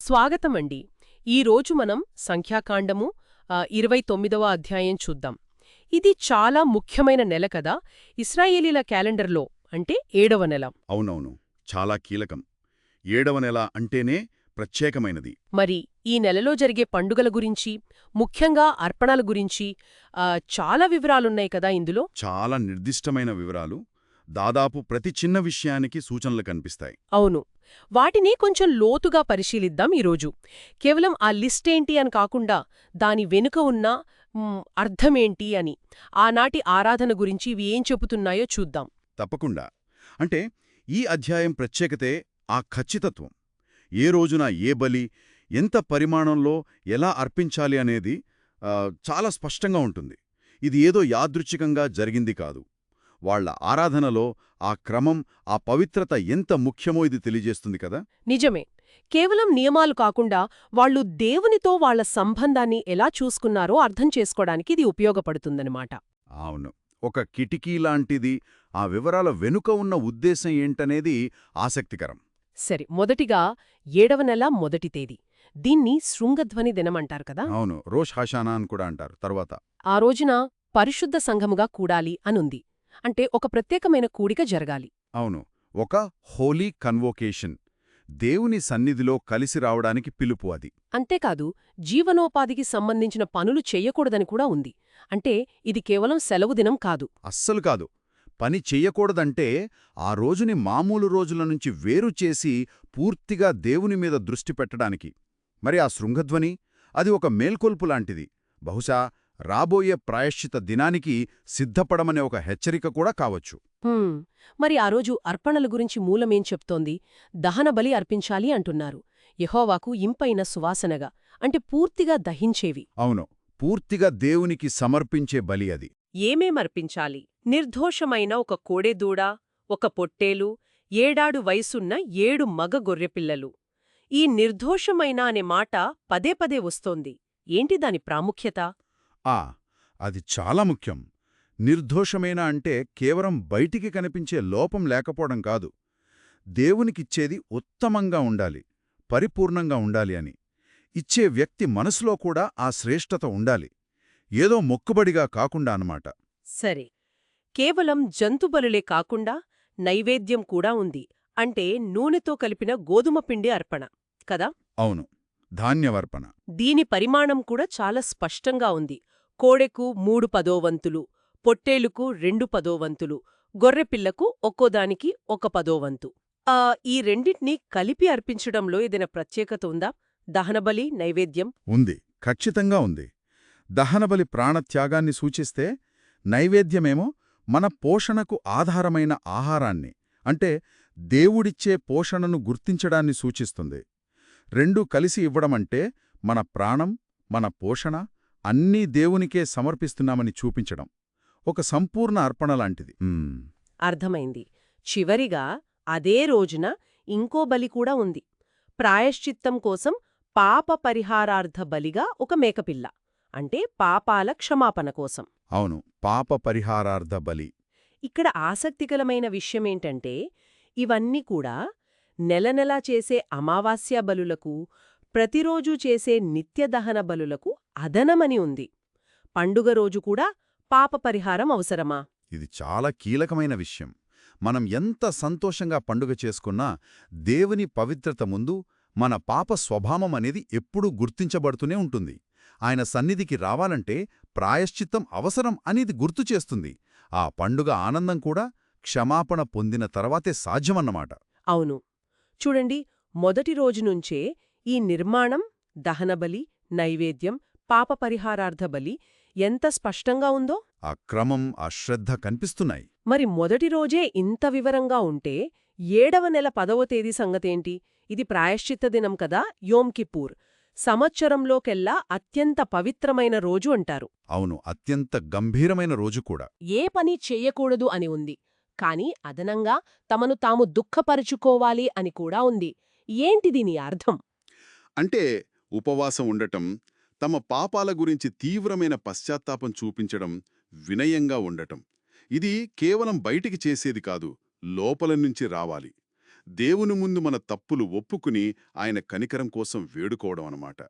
స్వాగతమండి. ఈరోజు మనం సంఖ్యాకాండము ఇరవై తొమ్మిదవ అధ్యాయం చూద్దాం. ఇది చాలా ముఖ్యమైన నెల కదా? ఇస్రాయేలీల క్యాలెండర్లో అంటే ఏడవ నెల. అవునవును. చాలా కీలకం. ఏడవ నెల అంటేనే ప్రత్యేకమైనది. మరి ఈ నెలలో జరిగే పండుగల గురించి ముఖ్యంగా అర్పణల గురించి చాలా వివరాలున్నాయి కదా ఇందులో? చాలా నిర్దిష్టమైన వివరాలు. దాదాపు ప్రతి చిన్న విషయానికి సూచనలు కనిపిస్తాయి. అవును. వాటిని కొంచెం లోతుగా పరిశీలిద్దాం ఈరోజు. కేవలం ఆ లిస్ట్ ఏంటి అని కాకుండా దాని వెనుక ఉన్న అర్థమేంటి అని ఆనాటి ఆరాధన గురించి ఇవి ఏం చెబుతున్నాయో చూద్దాం. తప్పకుండా. అంటే ఈ అధ్యాయం ప్రత్యేకతే ఆ ఖచ్చితత్వం. ఏ రోజున ఏ బలి ఎంత పరిమాణంలో ఎలా అర్పించాలి అనేది చాలా స్పష్టంగా ఉంటుంది. ఇది ఏదో యాదృచ్ఛికంగా జరిగింది కాదు. వాళ్ళ ఆరాధనలో ఆ క్రమం ఆ పవిత్రత ఎంత ముఖ్యమో ఇది తెలియజేస్తుంది కదా? నిజమే. కేవలం నియమాలు కాకుండా వాళ్ళు దేవునితో వాళ్ళ సంబంధాన్ని ఎలా చూసుకున్నారో అర్థం చేసుకోవడానికి ఇది ఉపయోగపడుతుందన్నమాట. అవును. ఒక కిటికీ లాంటిది ఆ వివరాల వెనుక ఉన్న ఉద్దేశం ఏంటనేది ఆసక్తికరం. సరే మొదటిగా ఏడవ నెల మొదటి తేదీ. దీన్ని శృంగధ్వని దినమంటారు కదా? అవును. రోష్ హాషానా అని కూడా అంటారు తర్వాత. ఆ రోజున పరిశుద్ధ సంఘముగా కూడాలి అనుంది. అంటే ఒక ప్రత్యేకమైన కూడిక జరగాలి. అవును. ఒక హోలీ కన్వోకేషన్. దేవుని సన్నిధిలో కలిసి రావడానికి పిలుపు అది. అంతేకాదు జీవనోపాధికి సంబంధించిన పనులు చెయ్యకూడదని కూడా ఉంది. అంటే ఇది కేవలం సెలవు దినం కాదు. అస్సలు కాదు. పని చెయ్యకూడదంటే ఆ రోజుని మామూలు రోజుల నుంచి వేరు చేసి పూర్తిగా దేవుని మీద దృష్టి పెట్టడానికి. మరి ఆ శృంగధ్వని? అది ఒక మేల్కొల్పు లాంటిది. బహుశా రాబోయే ప్రాయశ్చిత దినానికి సిద్ధపడమనే ఒక హెచ్చరిక కూడా కావచ్చు. మరి ఆ రోజు అర్పణల గురించి మూలమేం చెప్తోంది? దహన బలి అర్పించాలి అంటున్నారు. యెహోవాకు ఇంపైన సువాసనగా అంటే పూర్తిగా దహించేవి. అవును. పూర్తిగా దేవునికి సమర్పించే బలి అది. ఏమేమర్పించాలి నిర్దోషమైన ఒక కోడెదూడ ఒక పొట్టేలు ఏడాడు వయసున్న ఏడు మగ గొర్రెపిల్లలు ఈ నిర్దోషమైన అనే మాట పదే పదే వస్తోంది. ఏంటి దాని ప్రాముఖ్యత? ఆ అది చాలా ముఖ్యం. నిర్దోషమైన అంటే కేవలం బయటికి కనిపించే లోపం లేకపోవడం కాదు. దేవునికిచ్చేది ఉత్తమంగా ఉండాలి పరిపూర్ణంగా ఉండాలి అని. ఇచ్చే వ్యక్తి మనసులో కూడా ఆ శ్రేష్టత ఉండాలి. ఏదో మొక్కుబడిగా కాకుండా అన్నమాట. సరే. కేవలం జంతుబలులే కాకుండా నైవేద్యం కూడా ఉంది. అంటే నూనెతో కలిపిన గోధుమ పిండి అర్పణ కదా? అవును. ధాన్యవర్పణ. దీని పరిమాణం కూడా చాలా స్పష్టంగా ఉంది. కోడెకు మూడు పదోవంతులు పొట్టేలుకు రెండు పదోవంతులు గొర్రెపిల్లకు ఒక్కోదానికి ఒక పదోవంతు. ఆ ఈ రెండింటినీ కలిపి అర్పించడంలో ఏదైనా ప్రత్యేకత ఉందా? దహనబలి నైవేద్యం? ఉంది. ఖచ్చితంగా ఉంది. దహనబలి ప్రాణత్యాగాన్ని సూచిస్తే నైవేద్యమేమో మన పోషణకు ఆధారమైన ఆహారాన్ని అంటే దేవుడిచ్చే పోషణను గుర్తించడాన్ని సూచిస్తుంది. రెండూ కలిసి ఇవ్వడమంటే మన ప్రాణం మన పోషణ అన్నీ దేవునికే సమర్పిస్తున్నామని చూపించడం ఒక సంపూర్ణ అర్పణ లాంటిది. అర్థమైంది. చివరిగా అదే రోజున ఇంకో బలి కూడా ఉంది. ప్రాయశ్చిత్తం కోసం పాప పరిహారార్థ బలిగా ఒక మేకపిల్ల అంటే పాపాల క్షమాపణ కోసం. అవును పాప పరిహారార్థ బలి. ఇక్కడ ఆసక్తికరమైన విషయమేంటంటే ఇవన్నీ కూడా నెల నెలా చేసే అమావాస్య బలులకు ప్రతిరోజూ చేసే నిత్యదహన బలులకు అదనమని ఉంది. పండుగ రోజు కూడా పాప పరిహారం అవసరమా? ఇది చాలా కీలకమైన విషయం. మనం ఎంత సంతోషంగా పండుగ చేసుకున్నా దేవుని పవిత్రత ముందు మన పాప స్వభావం అనేది ఎప్పుడూ గుర్తించబడుతూనే ఉంటుంది. ఆయన సన్నిధికి రావాలంటే ప్రాయశ్చిత్తం అవసరం అనేది గుర్తు చేస్తుంది. ఆ పండుగ ఆనందం కూడా క్షమాపణ పొందిన తర్వాతే సాధ్యమన్నమాట. అవును. చూడండి మొదటి రోజు నుంచే ఈ నిర్మాణం దహనబలి నైవేద్యం పాప పరిహారార్థ బలి ఎంత స్పష్టంగా ఉందో? ఆ క్రమం ఆ శ్రద్ధ కనిపిస్తున్నాయి. మరి మొదటి రోజే ఇంత వివరంగా ఉంటే ఏడవ నెల పదవ తేదీ సంగతేంటి? ఇది ప్రాయశ్చిత్త దినం కదా యోమ్ కిప్పూర్. సంవత్సరంలోకెల్లా అత్యంత పవిత్రమైన రోజు అంటారు. అవును అత్యంత గంభీరమైన రోజు కూడా. ఏ పని చెయ్యకూడదు అని ఉంది. కాని అదనంగా తమను తాము దుఃఖపరుచుకోవాలి అని కూడా ఉంది. ఏంటి దీని అర్థం? అంటే ఉపవాసం ఉండటం తమ పాపాల గురించి తీవ్రమైన పశ్చాత్తాపం చూపించడం వినయంగా ఉండటం. ఇది కేవలం బయటికి చేసేది కాదు లోపల నుంచి రావాలి. దేవుని ముందు మన తప్పులు ఒప్పుకుని ఆయన కనికరం కోసం వేడుకోవడం అన్నమాట.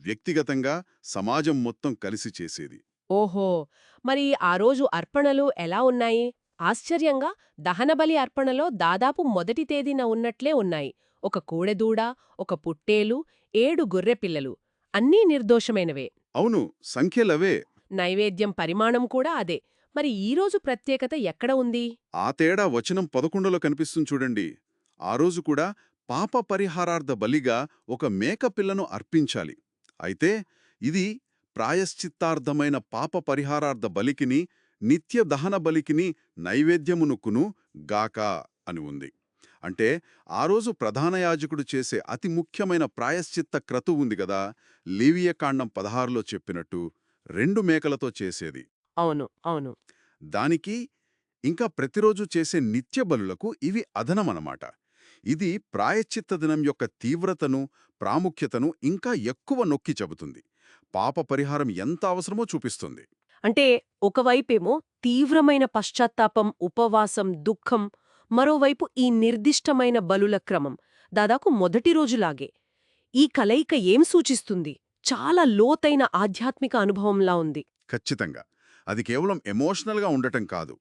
వ్యక్తిగతంగా సమాజం మొత్తం కలిసి చేసేది. ఓహో! మరి ఆ రోజు అర్పణలు ఎలా ఉన్నాయి? ఆశ్చర్యంగా దహనబలి అర్పణలో దాదాపు మొదటి తేదీన ఉన్నట్లే ఉన్నాయి. ఒక కోడెదూడ ఒక పుట్టేలు ఏడు గొర్రెపిల్లలు అన్నీ నిర్దోషమైనవే. అవును సంఖ్యలవే. నైవేద్యం పరిమాణం కూడా అదే. మరి ఈరోజు ప్రత్యేకత ఎక్కడ ఉంది? ఆ తేడా వచనం పదకొండులో కనిపిస్తుంది చూడండి. ఆ రోజు కూడా పాప పరిహారార్థ బలిగా ఒక మేక పిల్లను అర్పించాలి. అయితే ఇది ప్రాయశ్చిత్తార్థమైన పాప పరిహారార్థ బలికిని నిత్య దహన బలికిని నైవేద్యమునుకును గాక అని ఉంది. అంటే ఆ రోజు ప్రధాన యాజకుడు చేసే అతి ముఖ్యమైన ప్రాయశ్చిత్త క్రతు ఉంది గదా లీవియకాండం పదహారులో చెప్పినట్టు రెండు మేకలతో చేసేది. అవును అవును. దానికి ఇంకా ప్రతిరోజు చేసే నిత్య బలులకు ఇవి అదనమనమాట. ఇది ప్రాయశ్చిత్త దినం యొక్క తీవ్రతను ప్రాముఖ్యతను ఇంకా ఎక్కువ నొక్కి చెబుతుంది. పాప పరిహారం ఎంత అవసరమో చూపిస్తుంది. అంటే ఒకవైపేమో తీవ్రమైన పశ్చాత్తాపం ఉపవాసం దుఃఖం మరోవైపు ఈ నిర్దిష్టమైన బలుల క్రమం దాదాపు మొదటి రోజులాగే. ఈ కలయిక ఏం సూచిస్తుంది? చాలా లోతైన ఆధ్యాత్మిక అనుభవంలా ఉంది. ఖచ్చితంగా. అది కేవలం ఎమోషనల్గా ఉండటం కాదు.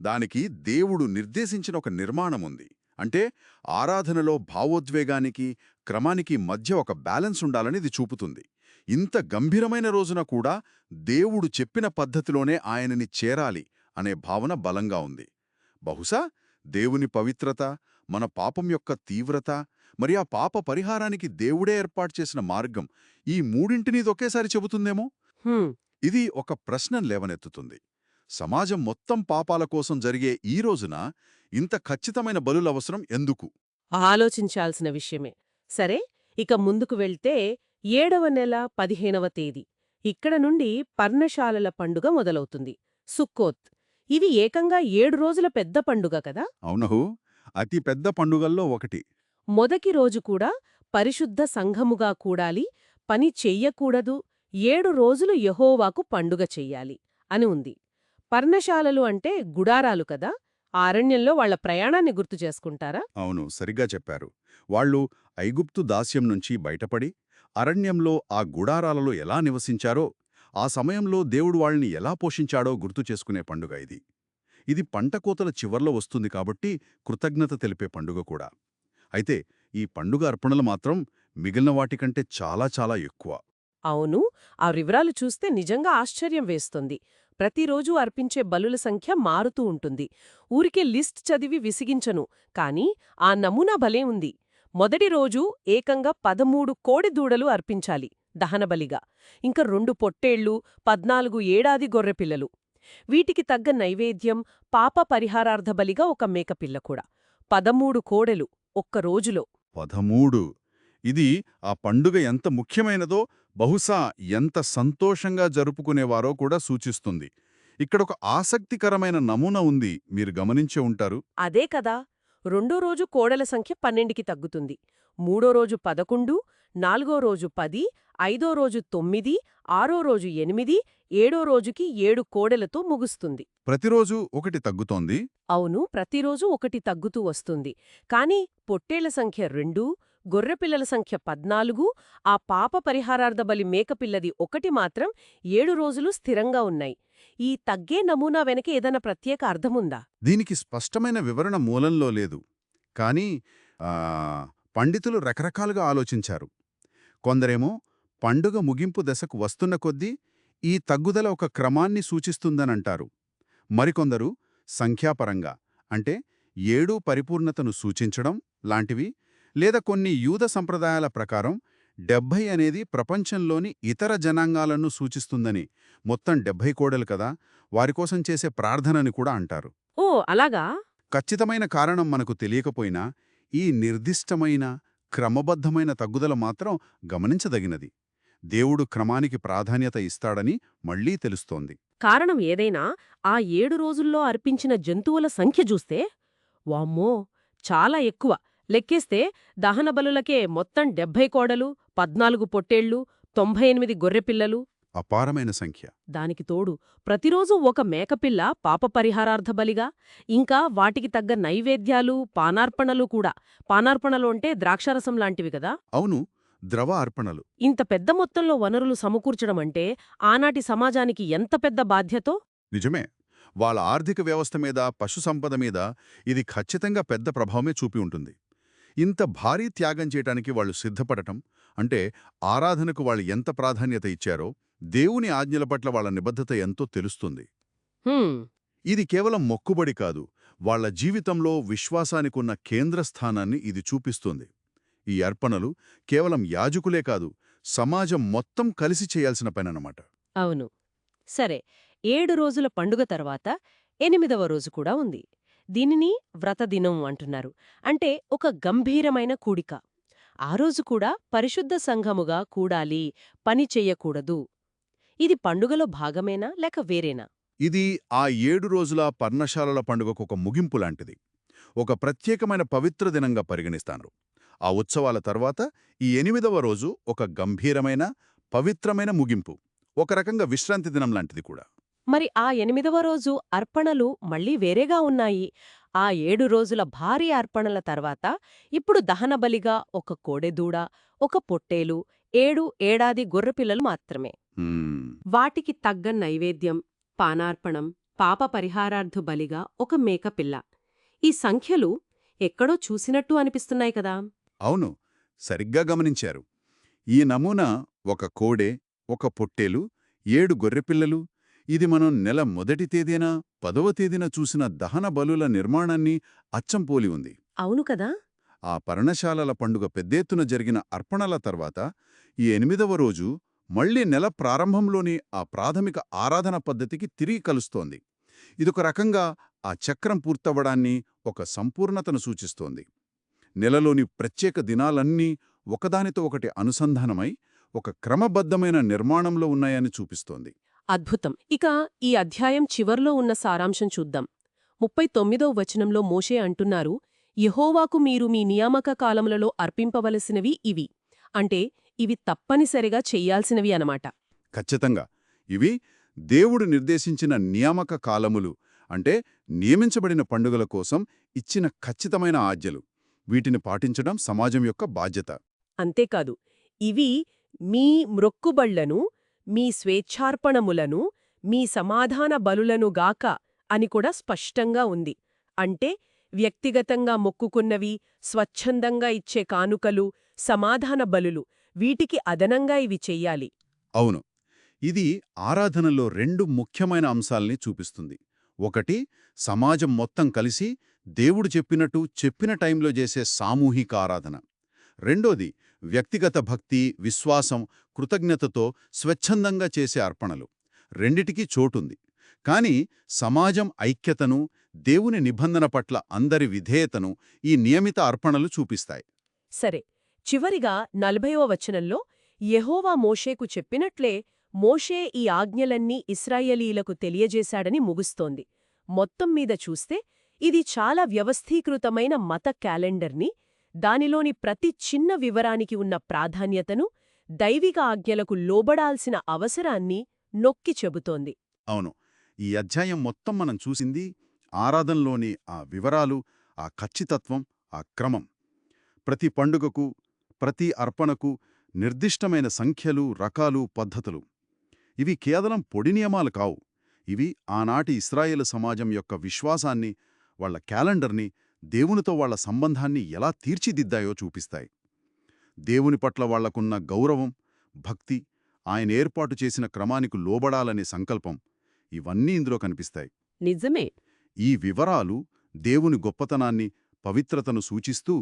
దానికి దేవుడు నిర్దేశించిన ఒక నిర్మాణం ఉంది. అంటే ఆరాధనలో భావోద్వేగానికి క్రమానికి మధ్య ఒక బ్యాలెన్స్ ఉండాలని ఇది చూపుతుంది. ఇంత గంభీరమైన రోజున కూడా దేవుడు చెప్పిన పద్ధతిలోనే ఆయనని చేరాలి అనే భావన బలంగా ఉంది. బహుశా దేవుని పవిత్రత మన పాపం యొక్క తీవ్రత మరి ఆ పాప పరిహారానికి దేవుడే ఏర్పాటు చేసిన మార్గం ఈ మూడింటిని ఒకేసారి చెబుతుందేమో? ఇది ఒక ప్రశ్న లేవనెత్తుతుంది. సమాజం మొత్తం పాపాల కోసం జరిగే ఈ రోజున ఇంత ఖచ్చితమైన బలులవసరం ఎందుకు? ఆలోచించాల్సిన విషయమే. సరే ఇక ముందుకు వెళ్తే ఏడవ నెల పదిహేనవ తేదీ. ఇక్కడ నుండి పర్ణశాలల పండుగ మొదలవుతుంది. సుక్కోత్ ఇది ఏకంగా ఏడు రోజుల పెద్ద పండుగ కదా? అవునహు అతి పెద్ద పండుగల్లో ఒకటి. మొదటి రోజు కూడా పరిశుద్ధ సంఘముగా కూడాలి పని చెయ్యకూడదు ఏడు రోజులు యహోవాకు పండుగ చెయ్యాలి అని ఉంది. పర్ణశాలలు అంటే గుడారాలు కదా? ఆ అరణ్యంలో వాళ్ళ ప్రయాణాన్ని గుర్తు చేసుకుంటారా? అవును సరిగ్గా చెప్పారు. వాళ్ళు ఐగుప్తు దాస్యం నుంచి బయటపడి అరణ్యంలో ఆ గుడారాలలో ఎలా నివసించారో ఆ సమయంలో దేవుడు వాళ్ళని ఎలా పోషించాడో గుర్తు చేసుకునే పండుగ ఇది. ఇది పంట కోతల చివర్లో వస్తుంది కాబట్టి కృతజ్ఞత తెలిపే పండుగ కూడా. అయితే ఈ పండుగ అర్పణలు మాత్రం మిగిలిన వాటికంటే చాలా చాలా ఎక్కువ. అవును ఆ వివరాలు చూస్తే నిజంగా ఆశ్చర్యం వేస్తుంది. ప్రతిరోజూ అర్పించే బలుల సంఖ్య మారుతూ ఉంటుంది. ఊరికే లిస్ట్ చదివి విసిగించను కాని ఆ నమూనా భలే ఉంది. మొదటి రోజు ఏకంగా పదమూడు కోడి దూడలు అర్పించాలి. దహనబలిగా. ఇంకా రెండు పొట్టేళ్ళు పద్నాలుగు ఏడాది గొర్రెపిల్లలు వీటికి తగ్గ నైవేద్యం పాప పరిహారార్థ బలిగా ఒక మేకపిల్ల కూడా. పదమూడు కోడెలు ఒక్క రోజులో. పదమూడు. ఇది ఆ పండుగ ఎంత ముఖ్యమైనదో బహుశా ఎంత సంతోషంగా జరుపుకునేవారో కూడా సూచిస్తుంది. ఇక్కడొక ఆసక్తికరమైన నమూనా ఉంది మీరు గమనించే ఉంటారు. అదే కదా! రెండో రోజు కోడల సంఖ్య పన్నెండుకి తగ్గుతుంది. మూడో రోజు పదకొండు నాలుగో రోజు పది ఐదో రోజు తొమ్మిది ఆరో రోజు ఎనిమిది ఏడో రోజుకి ఏడు కోడెలతో ముగుస్తుంది. ప్రతిరోజు ఒకటి తగ్గుతోంది? అవును ప్రతిరోజు ఒకటి తగ్గుతూ వస్తుంది. కాని పొట్టేళ్ళ సంఖ్య రెండు గొర్రెపిల్లల సంఖ్య పద్నాలుగు ఆ పాప పరిహారార్థ బలి మేకపిల్లది ఒకటి మాత్రం ఏడు రోజులు స్థిరంగా ఉన్నాయి. ఈ తగ్గే నమూనా వెనక ఏదైనా ప్రత్యేక అర్థముందా? దీనికి స్పష్టమైన వివరణ మూలంలో లేదు. కానీ పండితులు రకరకాలుగా ఆలోచించారు. కొందరేమో పండుగ ముగింపు దశకు వస్తున్న కొద్దీ ఈ తగ్గుదల ఒక క్రమాన్ని సూచిస్తుందనంటారు. మరికొందరు సంఖ్యాపరంగా అంటే ఏడూ పరిపూర్ణతను సూచించడం లాంటివి లేదా కొన్ని యూద సంప్రదాయాల ప్రకారం డెబ్భై అనేది ప్రపంచంలోని ఇతర జనాంగాలను సూచిస్తుందని మొత్తం డెబ్భై కోడలు కదా వారికోసం చేసే ప్రార్థనని కూడా అంటారు. ఓ అలాగా? ఖచ్చితమైన కారణం మనకు తెలియకపోయినా ఈ నిర్దిష్టమైన క్రమబద్ధమైన తగ్గుదల మాత్రం గమనించదగినది. దేవుడు క్రమానికి ప్రాధాన్యత ఇస్తాడని మళ్ళీ తెలుస్తోంది. కారణం ఏదైనా ఆ ఏడు రోజుల్లో అర్పించిన జంతువుల సంఖ్య చూస్తే వామ్మో! చాలా ఎక్కువ. లెక్కేస్తే దహనబలులకే మొత్తం డెబ్భై కోడలు పద్నాలుగు పొట్టేళ్ళు తొంభై ఎనిమిది గొర్రెపిల్లలు అపారమైన సంఖ్య. దానికి తోడు ప్రతిరోజు ఒక మేకపిల్ల పాప పరిహారార్థ బలిగా ఇంకా వాటికి తగ్గ నైవేద్యాలు పానార్పణలు కూడా. పానార్పణలు అంటే ద్రాక్షారసం లాంటివి కదా? అవును ద్రవ అర్పణలు. ఇంత పెద్ద మొత్తంలో వనరులు సమకూర్చడం అంటే ఆనాటి సమాజానికి ఎంత పెద్ద బాధ్యతో? నిజమే. వాళ్ళ ఆర్థిక వ్యవస్థ మీద పశు సంపద మీద ఇది ఖచ్చితంగా పెద్ద ప్రభావమే చూపి ఉంటుంది. ఇంత భారీ త్యాగం చేయటానికి వాళ్ళు సిద్ధపడటం అంటే ఆరాధనకు వాళ్ళు ఎంత ప్రాధాన్యత ఇచ్చారో దేవుని ఆజ్ఞల పట్ల వాళ్ళ నిబద్ధత ఎంతో తెలుస్తుంది. ఇది కేవలం మొక్కుబడి కాదు వాళ్ళ జీవితంలో విశ్వాసానికున్న కేంద్ర స్థానాన్ని ఇది చూపిస్తుంది. ఈ అర్పణలు కేవలం యాజకులే కాదు సమాజం మొత్తం కలిసి చేయాల్సిన పనన్నమాట. అవును. సరే ఏడు రోజుల పండుగ తర్వాత ఎనిమిదవ రోజు కూడా ఉంది. దీనిని వ్రతదినం అంటున్నారు. అంటే ఒక గంభీరమైన కూడిక. ఆ రోజు కూడా పరిశుద్ధ సంఘముగా కూడాలి పని చెయ్యకూడదు ఇది పండుగలో భాగమేనా లేక వేరేనా? ఇది ఆ ఏడు రోజుల పర్ణశాలల పండుగకు ఒక ముగింపు లాంటిది. ఒక ప్రత్యేకమైన పవిత్ర దినంగా పరిగణిస్తాను. ఆ ఉత్సవాల తర్వాత ఈ ఎనిమిదవ రోజు ఒక గంభీరమైన పవిత్రమైన ముగింపు. ఒక రకంగా విశ్రాంతి దినం లాంటిది కూడా. మరి ఆ ఎనిమిదవ రోజు అర్పణలు మళ్ళీ వేరేగా ఉన్నాయి. ఆ ఏడు రోజుల భారీ అర్పణల తర్వాత ఇప్పుడు దహనబలిగా ఒక కోడెదూడ ఒక పొట్టేలు ఏడు ఏడాది గొర్రెపిల్లలు మాత్రమే. వాటికి తగ్గ నైవేద్యం పానార్పణం పాప పరిహారార్థు బలిగా ఒక మేకపిల్ల. ఈ సంఖ్యలు ఎక్కడో చూసినట్టు అనిపిస్తున్నాయి కదా! అవును. సరిగ్గా గమనించారు. ఈ నమూనా ఒక కోడె ఒక పొట్టేలు ఏడు గొర్రెపిల్లలు. ఇది మనం నెల మొదటి తేదీన పదవ తేదీన చూసిన దహన బలుల నిర్మాణాన్ని అచ్చం పోలి ఉంది. అవును కదా! ఆ పర్ణశాలల పండుగ పెద్దేత్తున జరిగిన అర్పణల తర్వాత ఈ ఎనిమిదవ రోజు మళ్ళీ నెల ప్రారంభంలోని ఆ ప్రాథమిక ఆరాధన పద్ధతికి తిరిగి కలుస్తోంది. ఇదొక రకంగా ఆ చక్రం పూర్తవ్వడాన్ని ఒక సంపూర్ణతను సూచిస్తోంది. నెలలోని ప్రత్యేక దినాలన్నీ ఒకదానితో ఒకటి అనుసంధానమై ఒక క్రమబద్ధమైన నిర్మాణంలో ఉన్నాయని చూపిస్తోంది. అద్భుతం! ఇక ఈ అధ్యాయం చివర్లో ఉన్న సారాంశం చూద్దాం. ముప్పై తొమ్మిదో వచనంలో మోషే అంటున్నారు యహోవాకు మీరు మీ నియామక కాలములలో అర్పింపవలసినవి ఇవి. అంటే ఇవి తప్పనిసరిగా చెయ్యాల్సినవి అనమాట ఖచ్చితంగా. ఇవి దేవుడు నిర్దేశించిన నియామక కాలములు అంటే నియమించబడిన పండుగల కోసం ఇచ్చిన ఖచ్చితమైన ఆజ్ఞలు. వీటిని పాటించడం సమాజం యొక్క బాధ్యత. అంతేకాదు ఇవి మీ మ్రొక్కుబళ్ళను మీ స్వేచ్ఛార్పణములను మీ సమాధాన బలులను గాక అని కూడా స్పష్టంగా ఉంది. అంటే వ్యక్తిగతంగా మొక్కుకున్నవి స్వచ్ఛందంగా ఇచ్చే కానుకలు సమాధాన బలులు వీటికి అదనంగా ఇవి చెయ్యాలి. అవును. ఇది ఆరాధనలో రెండు ముఖ్యమైన అంశాల్ని చూపిస్తుంది. ఒకటి సమాజం మొత్తం కలిసి దేవుడు చెప్పినట్టు చెప్పిన టైంలో చేసే సామూహిక ఆరాధన. రెండోది వ్యక్తిగత భక్తి విశ్వాసం కృతజ్ఞతతో స్వచ్ఛందంగా చేసే అర్పణలు. రెండిటికీ చోటుంది. కాని సమాజం ఐక్యతను దేవుని నిబంధన పట్ల అందరి విధేయతను ఈ నియమిత అర్పణలు చూపిస్తాయి. సరే చివరిగా నలభైవ వచనంలో యహోవా మోషేకు చెప్పినట్లే మోషే ఈ ఆజ్ఞలన్నీ ఇస్రాయేలీలకు తెలియజేశాడని ముగుస్తోంది. మొత్తం మీద చూస్తే ఇది చాలా వ్యవస్థీకృతమైన మత క్యాలెండర్ని దానిలోని ప్రతి చిన్న వివరానికి ఉన్న ప్రాధాన్యతను దైవిక ఆజ్ఞలకు లోబడాల్సిన అవసరాన్ని నొక్కి చెబుతోంది. అవును. ఈ అధ్యాయం మొత్తం మనం చూసింది ఆరాధనలోని ఆ వివరాలు ఆ ఖచ్చితత్వం ఆ క్రమం. ప్రతి పండుగకు ప్రతి అర్పణకు నిర్దిష్టమైన సంఖ్యలు రకాలు పద్ధతులు. ఇవి కేవలం పొడి నియమాలు కావు. ఇవి ఆనాటి ఇస్రాయేలు సమాజం యొక్క విశ్వాసాన్ని వాళ్ళ క్యాలెండర్ని దేవునితో వాళ్ళ సంబంధాన్ని ఎలా తీర్చిదిద్దాయో చూపిస్తాయి. దేవుని పట్ల వాళ్ళకున్న గౌరవం భక్తి ఆయన ఏర్పాటు చేసిన క్రమానికి లోబడాలనే సంకల్పం ఇవన్నీ ఇందులో కనిపిస్తాయి. నిజమే. ఈ వివరాలు దేవుని గొప్పతనాన్ని పవిత్రతను సూచిస్తూ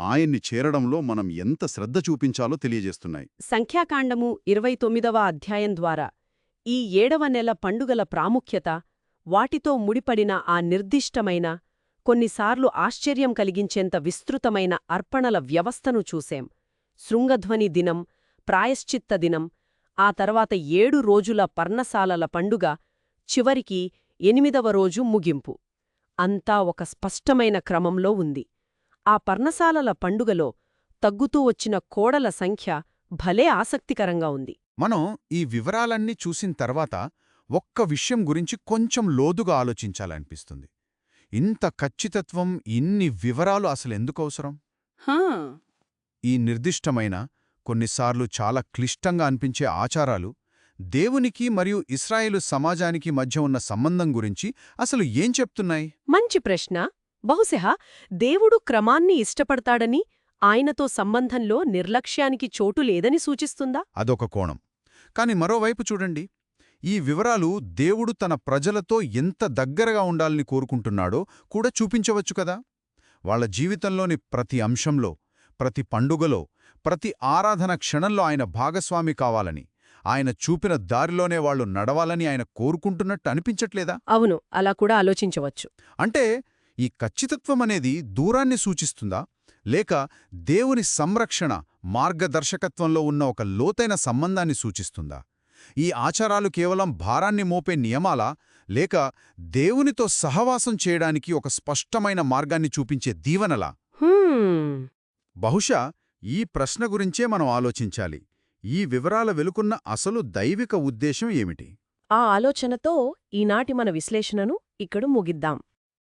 ఆయన్ని చేరడంలో మనం ఎంత శ్రద్ధ చూపించాలో తెలియజేస్తున్నాయి. సంఖ్యాకాండము ఇరవై తొమ్మిదవ అధ్యాయం ద్వారా ఈ ఏడవ నెల పండుగల ప్రాముఖ్యత వాటితో ముడిపడిన ఆ నిర్దిష్టమైన కొన్నిసార్లు ఆశ్చర్యం కలిగించేంత విస్తృతమైన అర్పణల వ్యవస్థను చూసేం. శృంగధ్వని దినం ప్రాయశ్చిత్త దినం ఆ తర్వాత ఏడు రోజుల పర్ణశాలల పండుగ చివరికి ఎనిమిదవ రోజు ముగింపు. అంతా ఒక స్పష్టమైన క్రమంలో ఉంది. ఆ పర్ణశాలల పండుగలో తగ్గుతూ వచ్చిన కోడల సంఖ్య భలే ఆసక్తికరంగా ఉంది. మనం ఈ వివరాలన్నీ చూసిన తర్వాత ఒక్క విషయం గురించి కొంచెం లోతుగా ఆలోచించాలనిపిస్తుంది. ఇంత ఖచ్చితత్వం ఇన్ని వివరాలు అసలు ఎందుకు అవసరం? హా, ఈ నిర్దిష్టమైన కొన్నిసార్లు చాలా క్లిష్టంగా అనిపించే ఆచారాలు దేవునికి మరియు ఇస్రాయేలు సమాజానికి మధ్య ఉన్న సంబంధం గురించి అసలు ఏం చెప్తున్నాయి? మంచి ప్రశ్న. బహుశా దేవుడు క్రమాన్ని ఇష్టపడతాడని ఆయనతో సంబంధంలో నిర్లక్ష్యానికి చోటు లేదని సూచిస్తుందా? అదొక కోణం. కాని మరోవైపు చూడండి. ఈ వివరాలు దేవుడు తన ప్రజలతో ఎంత దగ్గరగా ఉండాలని కోరుకుంటున్నాడో కూడా చూపించవచ్చు కదా. వాళ్ళ జీవితంలోని ప్రతి అంశంలో ప్రతి పండుగలో ప్రతి ఆరాధన క్షణంలో ఆయన భాగస్వామి కావాలని ఆయన చూపిన దారిలోనే వాళ్ళు నడవాలని ఆయన కోరుకుంటున్నట్టు అనిపించట్లేదా? అవును అలా కూడా ఆలోచించవచ్చు. అంటే ఈ ఖచ్చితత్వం అనేది దూరాన్ని సూచిస్తుందా? లేక దేవుని సంరక్షణ మార్గదర్శకత్వంలో ఉన్న ఒక లోతైన సంబంధాన్ని సూచిస్తుందా? ఈ ఆచారాలు కేవలం భారాన్ని మోపే నియమాలా? లేక దేవునితో సహవాసం చేయడానికి ఒక స్పష్టమైన మార్గాన్ని చూపించే దీవెనలా? బహుశా ఈ ప్రశ్న గురించే మనం ఆలోచించాలి. ఈ వివరాల వెలుకున్న అసలు దైవిక ఉద్దేశం ఏమిటి? ఆ ఆలోచనతో ఈనాటి మన విశ్లేషణను ఇక్కడ ముగిద్దాం.